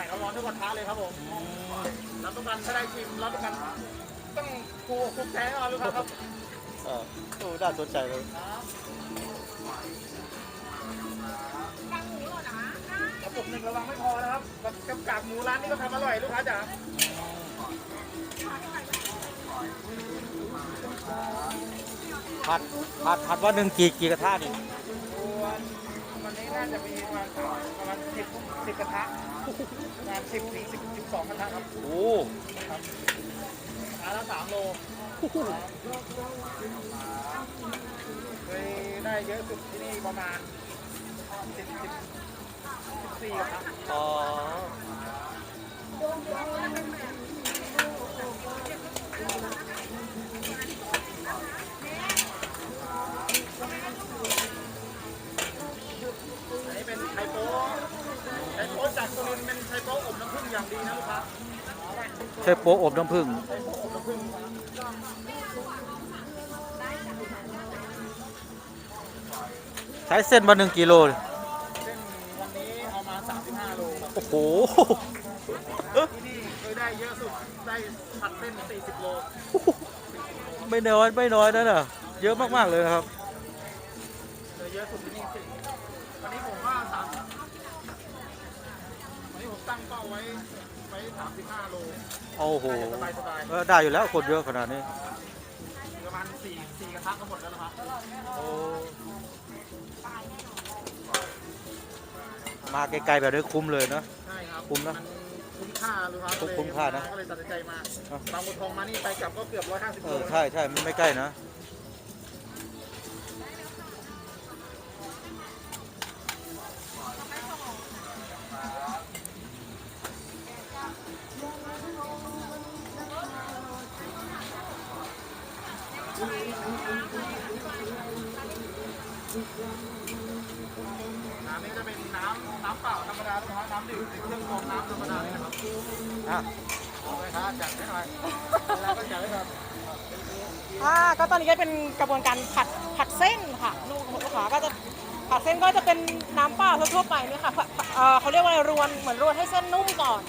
ม่ๆร้อนๆทุกกระทะเลยครับผมรับประกันถ้าได้ชิมรับประกันต้องถูกถูกใจแน่นอนลูกค้าครับเออโอ้น่าสนใจเลยกระปุกหนึ่งระวังไม่พอนะครับกับกากหมูร้านนี้ก็ทำอร่อยลูกค้าจ๋าผัดผัดผัดว่าหนึ่งกี่กี่กระทะนี่วันวั นนี้น่าจะมีประมาณประมาณสิบสิบกระทะประมาณสิบสี่สิบสิบสองกระทะครับโอ้อันละสามโลเคยได้เยอะสุดที่นี่ประมาณสิบสิบสิบสี่กระทะอ๋อ อันนี้เป็นไชโป๊ไชโป๊จากสุรินทร์เป็นไชโป๊อบน้ำผึ้งอย่างดีนะลูกค้า ใช่โป๊ะอบน้ำผึ้งไชโป๊อบน้ำผึ้งใช้เส้นมาหนึ่งกิโลเส้นวันนี้เอามา 35 โลครับโอ้โห ที่นี่เคยได้เยอะสุด ได้ผัดเส้น 40 โล ไม่น้อยไม่น้อยนะน่ะ เยอะมาก ๆ เลยนะครับ เคยเยอะสุดที่นี่สิวันนี้ผมว่าสามวันนี้ผมตั้งเป้าไว้ไว้ 35 โล โอ้โหสบายสบายเออได้อยู่แล้วคนเยอะขนาดนี้ๆประมาณ4 4กระทะก็หมดแล้วนะครับโอ้มาไกลๆแบบนี้คุ้มเลยเนอะใช่ครับคุ้มนะนคุ้มค่าลูกค้าก็เลยคุ้มค่านะก็เลยตัดสินใจมาอะบางบัวทองมานี่ไปกลับก็เกือบ150เอโลอใช่ใช่มันไม่ใกล้นะ น้ำนี่จะเป็นน้ำน้ำเปล่าธรรมดาลูกค้าน้ำดื่มเครื่องกรองน้ำธรรมดาเลยนะครับอะเอาไปครับจัดให้หน่อยแล้วก็จัดให้ครับอ่าก็ตอนนี้ก็เป็นกระบวนการผัดผัดเส้นค่ะลูกลูกค้าก็จะผัดเส้นก็จะเป็นน้ำเปล่าทั่วไปเนี่ค่ะเอ่อเขาเรียกว่าอะไรรวนเหมือนรวนให้เส้นนุ่มก่อน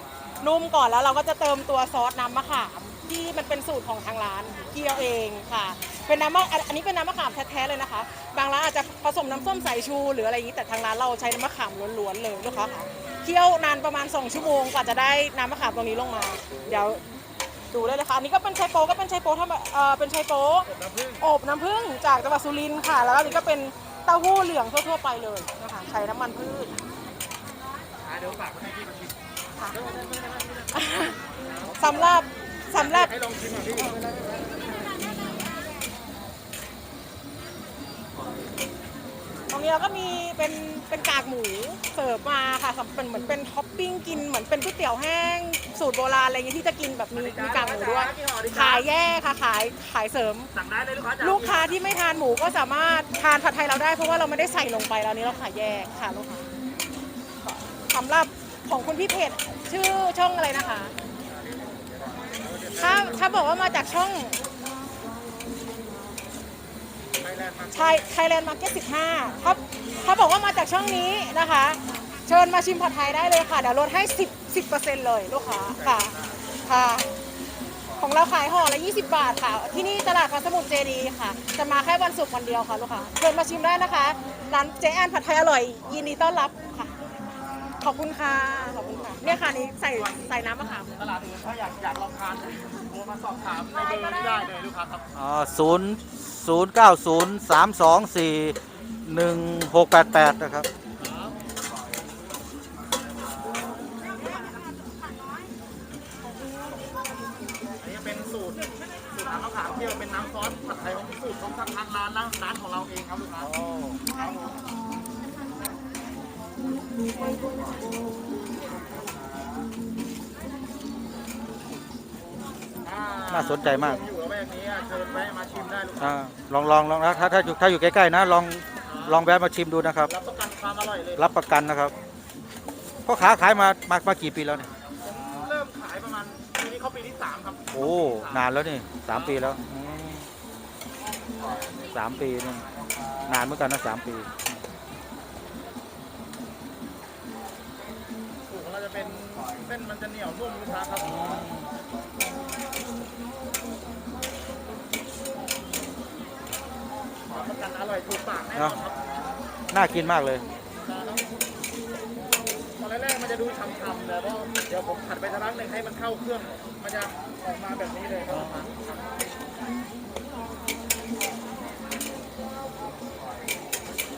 นุ่มก่อนแล้วเราก็จะเติมตัวซอสน้ำมะขาม ที่มันเป็นสูตรของทางร้านเคี่ยวเองค่ะ เป็นน้ำมะอันนี้เป็นน้ำมะขามแท้ๆเลยนะคะ บางร้านอาจจะผสมน้ำส้มสายชู หรืออะไรอย่างนี้แต่ทางร้านเราใช้น้ำมะขามล้วนๆเลยลูกค้าค่ะเคี่ยวนานประมาณ 2 ชั่วโมงกว่าจะได้น้ำมะขามตรงนี้ลงมา เดี๋ยวดูได้เลยค่ะอันนี้ก็เป็นไชโป๊ก็เป็นไชโป๊ทำเอ่อเป็นไชโป๊น้อบน้ำผึ้งจากจังหวัดสุรินทร์ค่ะ แล้วอันนี้ก็เป็นเต้าหู้เหลืองทั่วๆไปเลยนะคะใช้น้ำมันพืชเดี๋ยวฝากให้พี่มาชิมสำหรับ สำหรับให้ลองชิมหน่อยพี่ตรงนี้เราก็มีเป็นเป็นกากหมูเสิร์ฟมาค่ะเป็นเหมือนเป็นท็อปปิ้งกินเหมือนเป็นก๋วยเตี๋ยวแห้งสูตรโบราณอะไรอย่างเงี้ยที่จะกินแบบมีมีกากหมูด้วยขายแยกค่ะขายขายเสริมสั่งได้เลยลูกค้าจ๋ลูกค้าที่ไม่ทานหมูก็สามารถทานผัดไทยเราได้เพราะว่าเราไม่ได้ใส่ลงไปแล้วนี้เราขายแยกค่ะลูกค้าสำหรับของคุณพี่เพจชื่อช่องอะไรนะคะ ถ้าถ้าบอกว่ามาจากช่องไทยแลนด์มาไทยแลนด์มาร์เก็ต15ถ้าถ้าบอกว่ามาจากช่องนี้นะคะ เชิญมาชิมผัดไทยได้เลยค่ะ เดี๋ยวลดให้10 10%เซ็นต์เลยลูกค้าค่ะค่ะ ของเราขายห่อละ20บาทค่ะ ที่นี่ตลาดพระสมุทรเจดีย์ค่ะ จะมาแค่วันศุกร์วันเดียวค่ะลูกค้าเชิญมาชิมได้นะคะ ร้านเจ๊แอนผัดไทยอร่อย ยินดีต้อนรับค่ะ ขอบคุณค่ะขอบคุณค่ะเนี่ยค่ะนี่ใส่ใส่น้ำมะขามตลาดอื่นถ้าอยากอยากลองทานโทรมาสอบถามในเบอร์นี้ได้เลยลูกค้าครับอ๋อศูนย์ศูนย์เก้าศูนย์สามสองสี่หนึ่งหกแปดแปดนะครับ อันนี้เป็นสูตรสูตรน้ำมะขามเคี่ยวเป็นน้ำซอสผัดไทยของสูตรของทางร้านร้านร้านของเราเองครับลูกค้าครับผมอ่ น่าสนใจมาก อยู่ละแวกนี้อะเชิญแวะมาชิมได้ลูกค้าอ่าลองลองลองนะถ้าถ้าอยู่ถ้าอยู่ใกล้ๆนะลองลองแวะมาชิมดูนะครับ รับประกันความอร่อยเลยรับประกันนะครับพ่อค้าขายมามามากี่ปีแล้วเนี่ยผมเริ่มขายประมาณปีนี้เขาปีที่สามครับโอ้นานแล้วนี่สามปีแล้วอืมสามปีนี่นานเหมือนกันนะสามปี เราจะเป็นเส้นมันจะเหนียวนุ่มลูกค้าครับรับประกันอร่อยถูกปากแน่นอนครับน่ากินมากเลยตอนแรกๆมันจะดูฉ่ำๆแต่ว่าเดี๋ยวผมผัดไปสักพักหนึ่งให้มันเข้าเครื่อง มันจะออกมาแบบนี้เลยครับ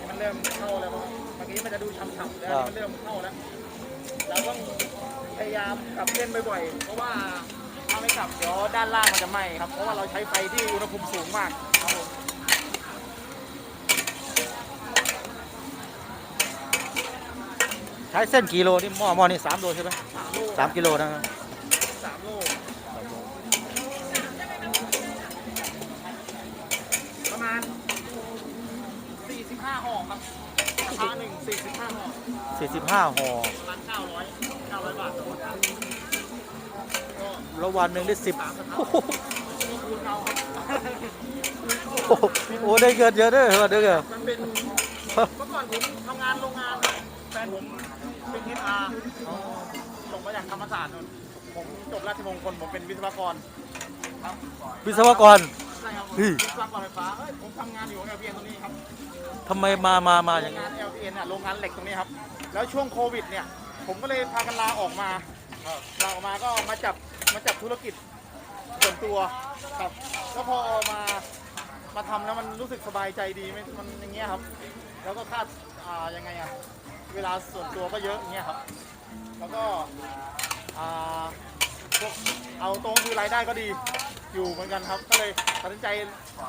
มันเริ่มเข้าแล้วครับเมื่อกี้มันจะดูฉ่ำๆแล้วอันนี้มันเริ่มเข้าแล้ว เราต้องพยายามกลับเส้นบ่อยๆ เพราะว่าถ้าไม่กลับเดี๋ยวด้านล่างมันจะไหม้ครับ เพราะว่าเราใช้ไฟที่อุณหภูมิสูงมากครับผมใช้เส้นกิโลนี่หม้อหม้อนี่สามโลใช่ไหมสามโลสามกิโลนะครับสามโลประมาณ45ห่อครับ ราคาหนึ่ง45ห่อสี่สิบห้าห่อประมาณ900 900บาทต่อคนครับก็แล้ววันหนึ่งได้สิบสามกระทะโอ้โหคูณเอาครับโอ้โหโอ้ได้เงินเยอะเด้อเด้อเด้อมันเป็นเมื่อก่อนผมทำงานโรงงานครับแฟนผมเป็นเออาร์จบมาจากธรรมศาสตร์นู่นผมจบราชมงคลผมเป็นวิศวกรครับวิศวกร ใช่ครับผมเฮ้ยวิศวกรไฟฟ้าเอ้ยผมทำงานอยู่กับ LPN ตรงนี้ครับทำไมมามามาอโรย่างงนี้งาน LPN เนี่ยโรงงานเหล็กตรงนี้ครับ แล้วช่วงโควิดเนี่ย ผมก็เลยพากันลาออกมาลาออกมาก็มาจับมาจับธุรกิจส่วนตัวครับก็พอมามาทำแล้วมันรู้สึกสบายใจดีไหมมันอย่างเงี้ยครับ แล้วก็คาดอ่ายังไงอะเวลาส่วนตัวก็เยอะอย่างเงี้ยครับ แล้วก็อ่าพวกเอาตรงคือรายได้ก็ดี อยู่เหมือนกันครับ ก็เลยตัดสินใจ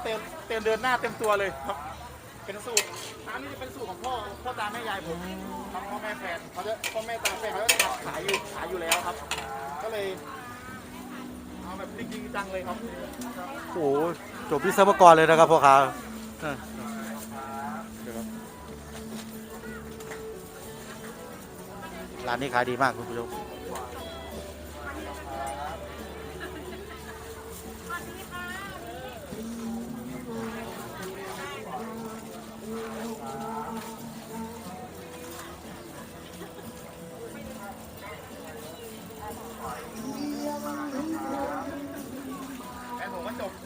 เต็มเต็มเดือนหน้าเต็มตัวเลยครับ เป็นสูตรน้ำนี่จะเป็นสูตรของพ่อพ่อตาแม่ยายผมครับพ่อแม่แฟนเขาจะพ่อแม่ตาแฟนเขาจะขายอยู่ขายอยู่แล้วครับ ก็เลยเอาแบบจริงๆจังเลยครับโอ้โหจบวิศวกรเลยนะครับพ่อค้าเออเดี๋ยวครับร้านนี้ขายดีมากคุณผู้ชม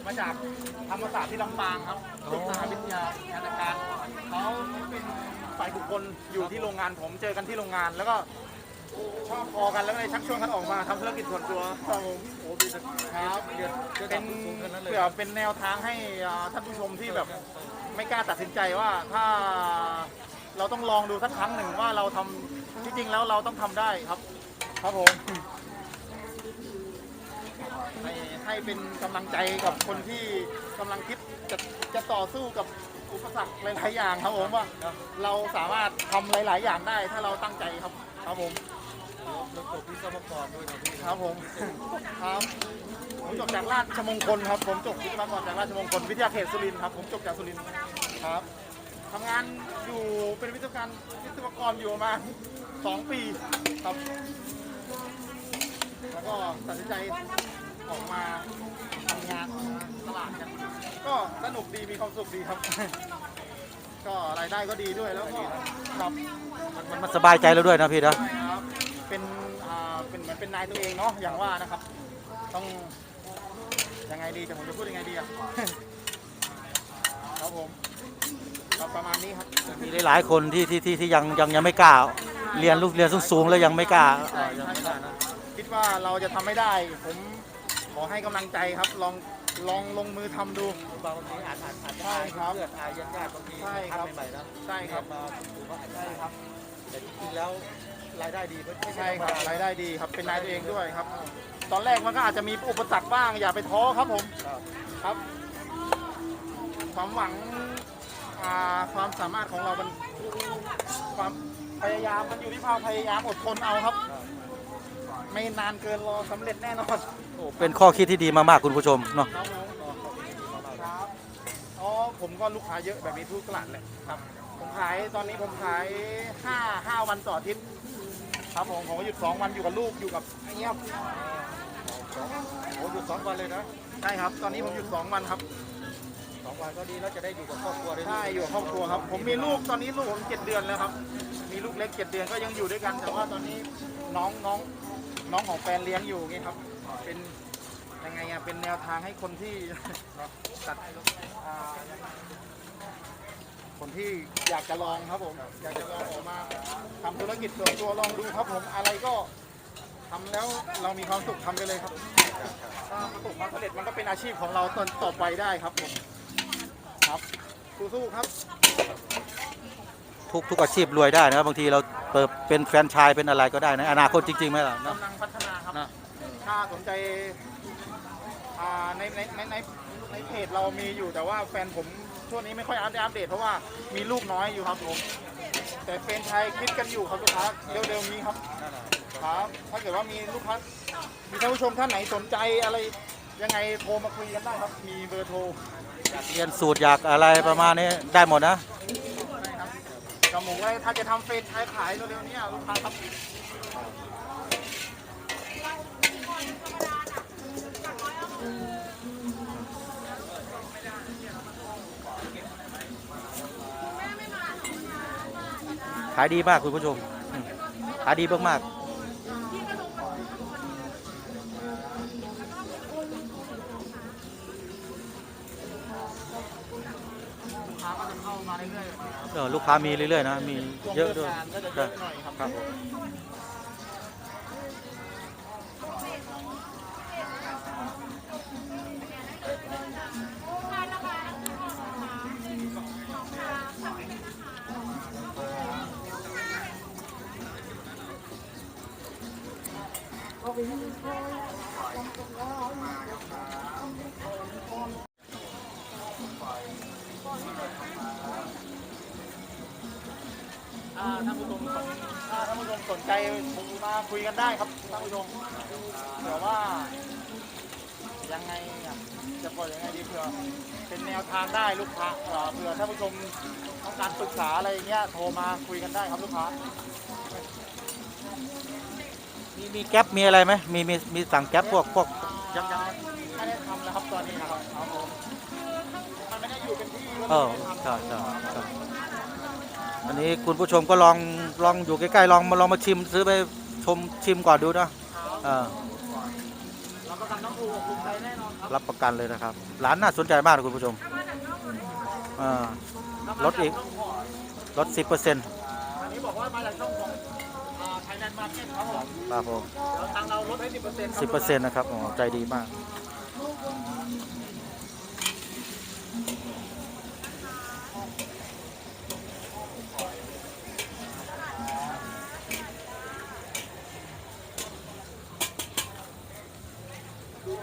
มาจากธรรมศาสตร์ที่ลำปางครับจบมหาวิทยาลัยการเขาเป็นฝ่ายบุคคลอยู่ที่โรงงานผมเจอกันที่โรงงาน แล้วก็ชอบพอกันแล้วก็เลยชักชวนกันออกมาทำธุรกิจส่วนตัวครับผมโอ้ดีจังครับเป็นเผื่อเป็นแนวทางให้อ่าท่านผู้ชมที่แบบไม่กล้าตัดสินใจว่าถ้าเราต้องลองดูสักครั้งหนึ่งว่าเราทำที่จริงแล้วเราต้องทำได้ครับ ครับผม ให้ให้เป็นกำลังใจกับคนที่กำลังคิดจะจะต่อสู้กับอุปสรรคหลายๆอย่างครับผมว่าเราสามารถทำหลาย ๆ อย่างได้ถ้าเราตั้งใจครับ ครับผมแล้วจบวิศวกรด้วยนะพี่ครับผมครับผมจบจากราชมงคลครับผมจบวิศวกรจากราชมงคลวิทยาเขตสุรินทร์ครับผมจบจากสุรินทร์ครับทำงานอยู่เป็นวิศวกรวิศวกรอยู่ประมาณสองปีครับ แล้วก็ตัดสินใจ ออกมาทำงานตลาดกันก็สนุกดีมีความสุขดีครับ ก็รายได้ก็ดีด้วยแล้วก็ครับมันมันสบายใจแล้วด้วยนะพี่นะใช่ครับเป็นอ่าเป็นเหมือนเป็นนายตัวเองเนาะอย่างว่านะครับ ต้องยังไงดีแต่ผมจะพูดยังไงดีอะ ครับผมครับประมาณนี้ครับ มีหลายๆคนที่ที่ที่ที่ยังยังยังไม่กล้าเรียนลูกเรียนสูงๆแล้วยังไม่กล้า ใช่ใช่ครับคิดว่าเราจะทำไม่ได้ ผมข อให้กำลังใจครับลองลองลงมือทำดู บางทีอาจอาจอาจใช่ครับเลือดอายญาติญาติบางทีใช่ครับใหม่ๆนะใช่ครับ มาถือว่าอาจจะใช่ครับ แต่จริงๆแล้วรายได้ดีไม่ไม่ใช่ครับธมดรายได้ดีครับเป็นนายตัวเองด้วยครับ ตอนแรกมันก็อาจจะมีอุปสรรคบ้างอย่าไปท้อครับผมครับครับ ความหวังอ่าความสามารถของเรามันความพยายามมันอยู่ที่ความพยายามอดทนเอาครับ ไม่นานเกินรอสำเร็จแน่นอนโอ้เป็นข้อคิดที่ดีมากๆคุณผู้ชมเนาะครับผมครับอ๋อผมก็ลูกค้าเยอะแบบนี้ทุกตลาดเลยครับผมขายตอนนี้ผมขายห้าห้าวันต่ออาทิตย์ครับผมผมก็หยุดสองวันอยู่กับลูกอยู่กับไอ้เงี้ยโอ้หยุดสองวันเลยนะใช่ครับ ตอนนี้ผมหยุดสองวันครับสองควายก็ดีแล้วจะได้อยู่กับครอบครัวได้ใช่อยู่กับครอบครัวครับ ผมมีลูกตอนนี้ลูกผมเจ็ดเดือนแล้วครับ มีลูกเล็กเจ็ดเดือนก็ยังอยู่ด้วยกัน แต่ว่าตอนนี้น้องน้อง น้องของแฟนเลี้ยงอยู่ไงครับ เป็นยังไงอะเป็นแนวทางให้คนที่ ตัดอ่าคนที่อยากจะลองครับผม อยากจะลองออกมาทำธุรกิจส่วนตัวลองดูครับผมอะไรก็ทำแล้วเรามีความสุขทำไปเลยครับถ้าประสบความสำเร็จมันก็เป็นอาชีพของเราตนต่อไปได้ครับผมครับสู้ๆครับ ทุกทุกอาชีพรวยได้นะบางทีเราเปิดเป็นแฟรนไชายเป็นอะไรก็ได้นะอนาคตจริงๆไหมล่ะนะ กำลังพัฒนาครับ นะ ถ้าสนใจอ่าในในในในในเพจเรามีอยู่แต่ว่าแฟนผมช่วงนี้ไม่ค่อยอัปเดตอัปเดตเพราะว่ามีลูกน้อยอยู่ครับผมแต่แฟนไทยคิดกันอยู่ครับลูกค้าเร็วๆนี้ครับครับ ถ้าเกิดว่ามีลูกค้ามีท่านผู้ชมท่านไหนสนใจอะไรยังไงโทรมาคุยกันได้ครับ มีเบอร์โทรเรียนสูตรอยากอะไรประมาณนี้ได้หมดนะได้ครับ กระหมูไว้ถ้าจะทำเฟรนไชายขายเร็วๆนี้ลูกค้าครับขายดีมากคุณผู้ชม ขายดีมากๆ จะเข้ามาเรื่อยๆๆเออลูกค้ามีเรื่อยๆนะ มีช่วงเยอะอะด้วยก็จะเยอะหน่อยครับครับ ถ้าท่านผู้ชมถ้าท่านผู้ชมสนใจมาคุยกันได้ครับท่านผู้ชมเผื่อว่า ยังไงอะจะปล่อยยังไงดีเผื่อเป็นแนวทางได้ลูกค้าเอ่อเผื่อท่านผู้ชมต้องการปรึกษาอะไรอย่างเงี้ยโทรมาคุยกันได้ครับลูกค้า มีมีแก๊ปมีอะไรไหมมีมีมีสั่งแก๊ปพวกพวก ยังยัง เป็นที่ก็เอไม่อได้ทำใช่ใช่ใช่อันนี้คุณผู้ชมก็ลองลองอยู่ใกล้ๆลองมาลองมาชิมซื้อไปชมชิมก่อนดูนะเออเราประกันต้องถูกกับภูมิใจแน่นอนครับรับประกันเลยนะครับร้านน่าสนใจมากนะคุณผู้ชมเออลดอีกลด10%อันนี้บอกว่ามาจากช่องของไทยแลนด์มาร์เก็ตครับผมครับผมเดี๋ยวทางเราลดให้10% 10%นะครับอ๋อใจดีมาก ค